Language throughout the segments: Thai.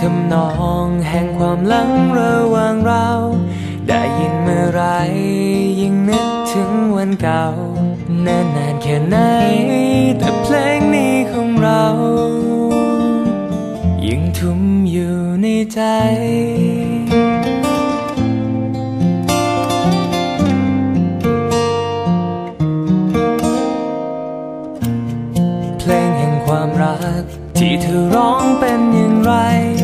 ทำนองแห่งความหลังระหว่างเรา ได้ยินเมื่อไรยิ่งนึกถึงวันเก่านานนานแค่ไหน แต่เพลงนี้ของเรายังทุ่มอยู่ในใจเพลงแห่งความรัก ที่เธอร้องเป็นอย่างไรวันที่เงี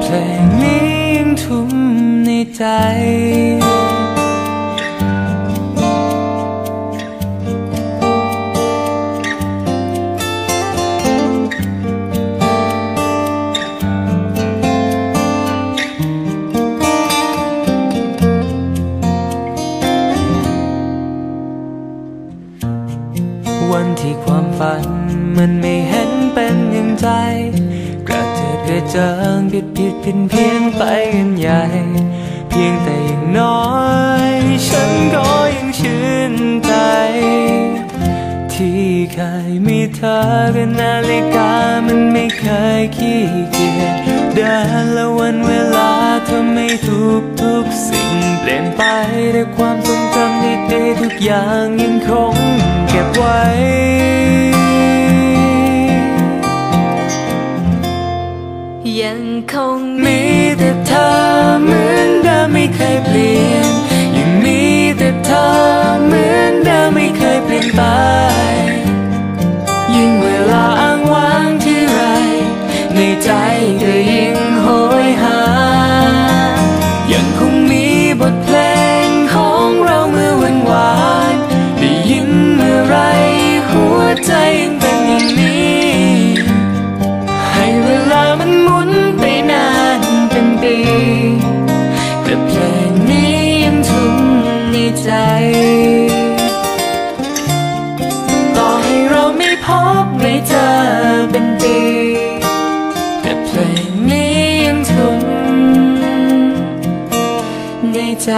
เพลงนี้ยังทุ่มในใจ วันที่ความฝันมันไม่เห็นเป็นอย่างใจ เจิดกระเจิงผิดผิดเพี้ยนเพียนไปกันใหญ่ เพียงแต่อย่างน้อย ฉันก็ยังชื่นใจ ที่เคยมีเธอกับนนาฬิกามันไม่เคยขี้เกียจเดินและวันเวลาเธอไม่ทุกทุกสิ่งเปลี่ยนไปแต่ความทรงจำดีๆทุกอย่างยังคงเก็บไว้ ใจ